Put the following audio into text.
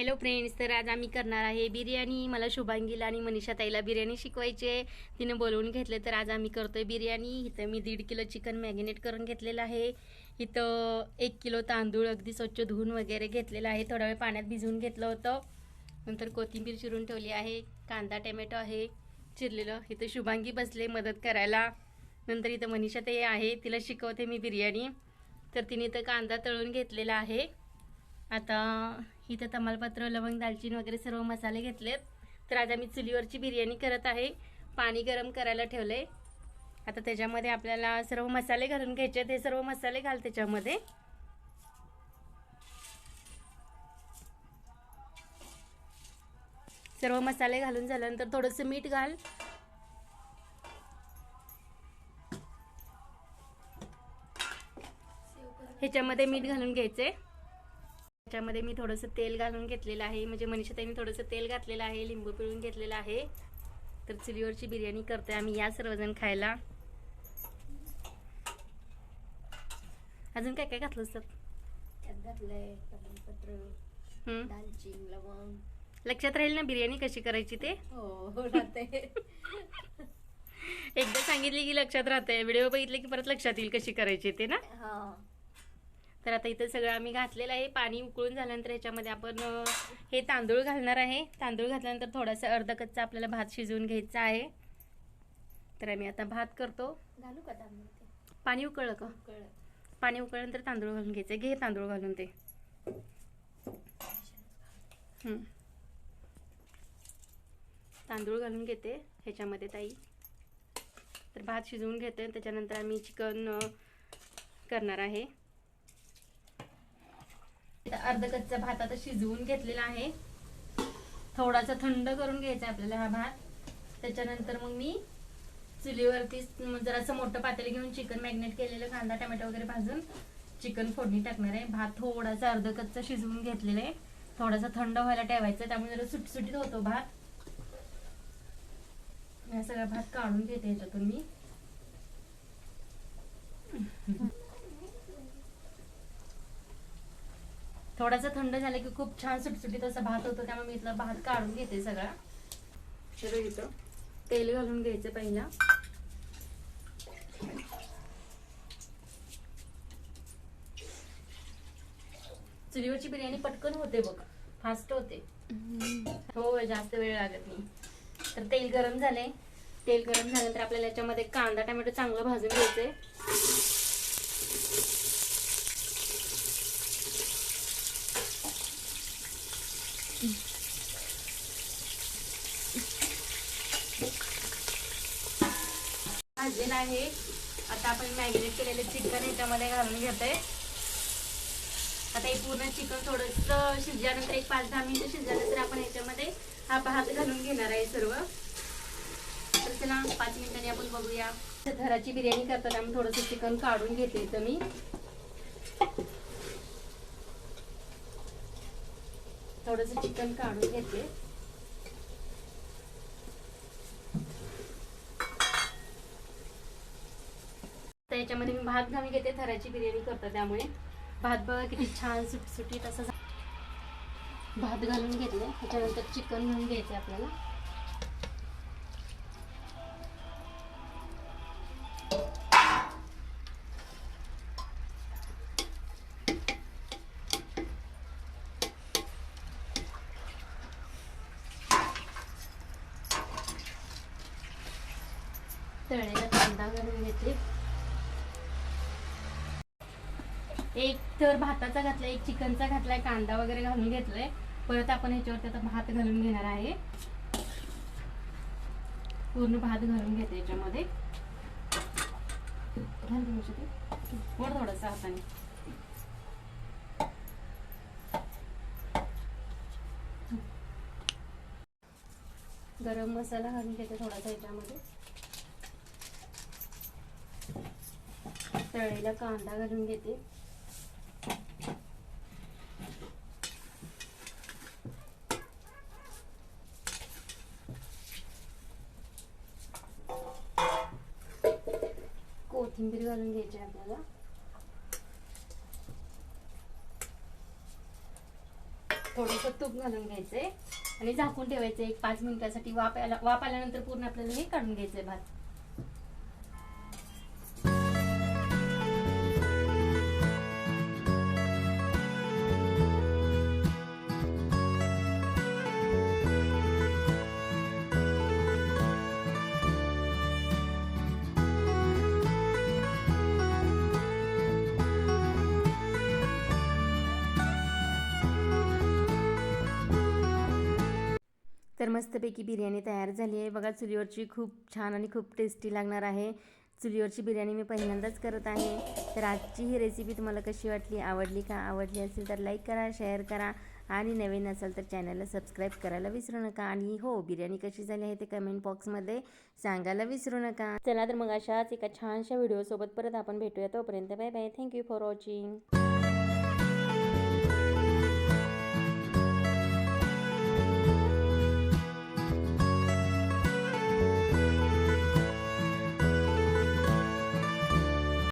Hello friends तर आज आम्ही करणार आहे बिर्याणी. मला शुभांगीला आणि मनीषा ताईला बिर्याणी शिकवायची आहे. तिनं बोलवून घेतले तर आज आम्ही करतोय बिर्याणी. इथं मी दीड किलो चिकन मॅगिनेट करून घेतलेलं आहे. इथं एक किलो तांदूळ अगदी स्वच्छ धुवून वगैरे घेतलेलं आहे. थोडा वेळ पाण्यात भिजवून घेतलं होतं. नंतर कोथिंबीर चिरून ठेवली आहे. कांदा टमॅटो आहे. चिरलेलं. इथं शुभांगी बसले मदत करायला. नंतर इथं मनीषा ताई आहे. तिला शिकवते मी बिर्याणी. तर तिने इथं कांदा तळून घेतलेला आहे. आता इथं तमालपत्र लवंग दालचिनी वगैरे सर्व मसाले घेतलेत. तर आज आम्ही चुलीवरची बिर्याणी करत आहे. पाणी गरम करायला ठेवले आता त्याच्यामध्ये आपल्याला सर्व मसाले घालून घ्यायचे हे सर्व मसाले घाल त्याच्यामध्ये. सर्व मसाले घालून झाल्यानंतर थोडंसं मीठ घाल. ह्याच्यामध्ये मीठ घालून घ्यायचे त्याच्यामध्ये मी थोडंसं तेल घालून घेतलेलं आहे. म्हणजे मनीषा ताईने थोडंसं तेल घातलेलं आहे लिंबू पिळून घेतलेलं आहे. तर चुलीवरची बिर्याणी करतोय आम्ही या सर्वजण खायला. अजून काय काय घातलं सर घातलंय लवंग. लक्षात राहील ना बिर्याणी कशी करायची ते? हो राहते. एकदा सांगितली की लक्षात राहते. व्हिडिओ बघितले की परत लक्षात येईल कशी करायची ते ना? हा. तर आता इथं सगळं आम्ही घातलेलं आहे. पाणी उकळून झाल्यानंतर ह्याच्यामध्ये आपण हे तांदूळ घालणार आहे. तांदूळ घातल्यानंतर थोडासा अर्धा कच्चा आपल्याला भात शिजवून घ्यायचा आहे. तर आम्ही आता भात करतो. घालू का तांदूळ पाणी उकळलं का? कळलं पाणी उकळल्यानंतर तांदूळ घालून घ्यायचे. घे तांदूळ घालून ते. तांदूळ घालून घेते ह्याच्यामध्ये ताई. तर भात शिजवून घेते त्याच्यानंतर आम्ही चिकन करणार आहे. अर्ध कच्चा भात आता शिजवून घेतलेला आहे. थोडासा थंड करून घ्यायचा आपल्याला हा भात. त्याच्यानंतर मग मी चुलीवरती जरासं मोठं पातेलं घेऊन चिकन मॅग्नेट केलेलं कांदा टमॅटो वगैरे भाजून चिकन फोडणी टाकणार आहे. भात थोडासा अर्ध कच्चा शिजवून घेतलेला आहे. थोडासा थंड व्हायला ठेवायचं त्यामुळे जरा सुटसुटीत होतो भात. या सगळा भात काढून घेते याच्यातून मी. थोडासा थंड झाला की खूप छान सुटसुटीत असा भात होतो त्यामुळे मी इथला भात काढून घेते सगळा. इथं तेल घालून घ्यायचं पहिला. चुलीवरची बिर्याणी पटकन होते बघ फास्ट होते. हो जास्त वेळ लागत नाही. तर तेल गरम झाले तेल गरम झाल्यानंतर आपल्याला याच्यामध्ये कांदा टोमॅटो चांगलं भाजून घ्यायचंय. भाजलेलं आहे. आता आपण मॅरिनेट केलेले चिकन ह्याच्यामध्ये घालून घेतोय. आता हे पूर्ण चिकन थोडंसं शिजल्यानंतर एक पाच दहा मिनिटं शिजल्यानंतर आपण ह्याच्यामध्ये हा भात घालून घेणार आहे सर्व. तर चला पाच मिनिटांनी आपण बघूया. घराची बिर्याणी करताना आम्ही थोडंसं चिकन काढून घेते तर मी. थोडंसं चिकन काढून घेते आणि मी भात घालून घेते थराची बिर्याणी करतो त्यामुळे. भात बघा किती छान सुटसुटीत असं भात घालून घेतले त्याच्यानंतर चिकन घालून घ्यायचे आपल्याला. तळलेला कांदा घालून घेतले एक तर भाताचा घातला एक चिकनचा घातलाय कांदा वगैरे घालून घेतलाय. परत आपण ह्याच्यावरती आता भात घालून घेणार आहे. पूर्ण भात घालून घेते याच्यामध्ये. घाल थोडंसं वर हाताने. गरम मसाला घालून घेते थोडासा याच्यामध्ये. तळेला कांदा घालून घेते. कोथिंबीर घालून घ्यायची आपल्याला. थोडंसं तूप घालून घ्यायचंय. आणि झाकून ठेवायचं एक पाच मिनिटासाठी वाप आला वाफ आल्यानंतर पूर्ण आपल्याला हे काढून घ्यायचंय भात. तर मस्तपैकी बिर्याणी तयार झाली आहे. बघा चुलीवरची खूप छान आणि खूप टेस्टी लागणार आहे. चुलीवरची बिर्याणी मी पहिल्यांदाच करत आहे. तर आजची ही रेसिपी तुम्हाला कशी वाटली आवडली का? आवडली असेल तर लाईक करा शेअर करा आणि नवीन असाल तर चॅनलला सबस्क्राईब करायला विसरू नका. आणि हो बिर्याणी कशी झाली आहे ते कमेंट बॉक्समध्ये सांगायला विसरू नका. चला तर मग अशाच एका छानशा व्हिडिओसोबत परत आपण भेटूया. तोपर्यंत bye bye thank you for watching